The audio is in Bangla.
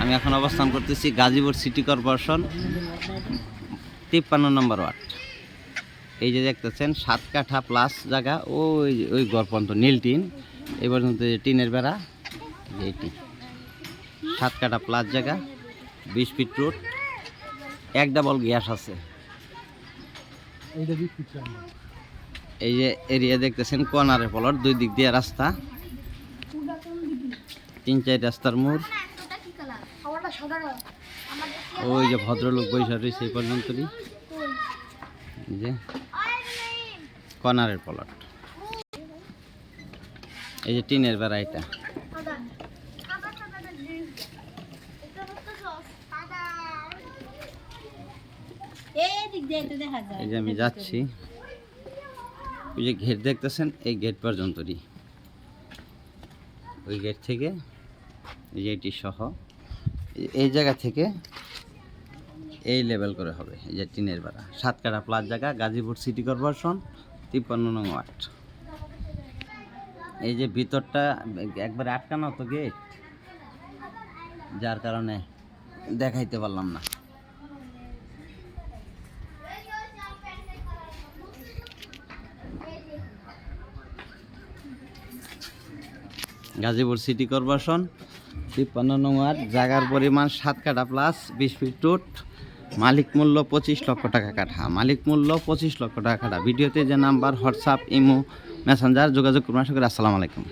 আমি এখন অবস্থান করতেছি গাজীপুর সিটি কর্পোরেশন, তিপ্পান্ন নম্বর ওয়ার্ড। এই যে দেখতেছেন, সাত কাঠা প্লাস জায়গা, ওই ওই ঘর পর্যন্ত, নীল টিন। এই পর্যন্ত যে টিনের বেড়া যে এটি সাত কাঠা প্লাস জায়গা, বিশ ফিট রোড এক ডাবল গ্যাস আছে। এই যে এরিয়া দেখতেছেন কর্নারে পলট দুই দিক দিয়ে রাস্তা। তিন চার রাস্তার মোড়। ওই যে ভদ্রলোক বৈশা রয়েছে এই পর্যন্তই। যে কর্নারের পলট। এই যে টিনের বেড়া এটা এই যে আমি যাচ্ছি। ওই যে গেট দেখতেছেন, এই গেট পর্যন্তই ওই গেট থেকে, এই যে এটি সহ। এই- জায়গা থেকে এই লেভেল করে হবে, এই যে টিনের বেড়া। সাতকাটা প্লাস জায়গা, গাজীপুর সিটি কর্পোরেশন তিপ্পান্ন নং ওয়ার্ড এই যে ভিতরটা, একবারে আটকানো তো গেট যার কারণে দেখাইতে পারলাম না। গাজীপুর সিটি কর্পোরেশন তিপ্পান্ন নং ওয়ার্ড জায়গার পরিমাণ সাত কাঠা প্লাস বিশ ফিট রুট মালিক মূল্য পঁচিশ লক্ষ টাকা কাঠা। মালিক মূল্য পঁচিশ লক্ষ টাকা কাঠা। ভিডিওতে যে নাম্বার হোয়াটসঅ্যাপ ইমো মেসেঞ্জার যোগাযোগ করুন করি আসসালামু আলাইকুম।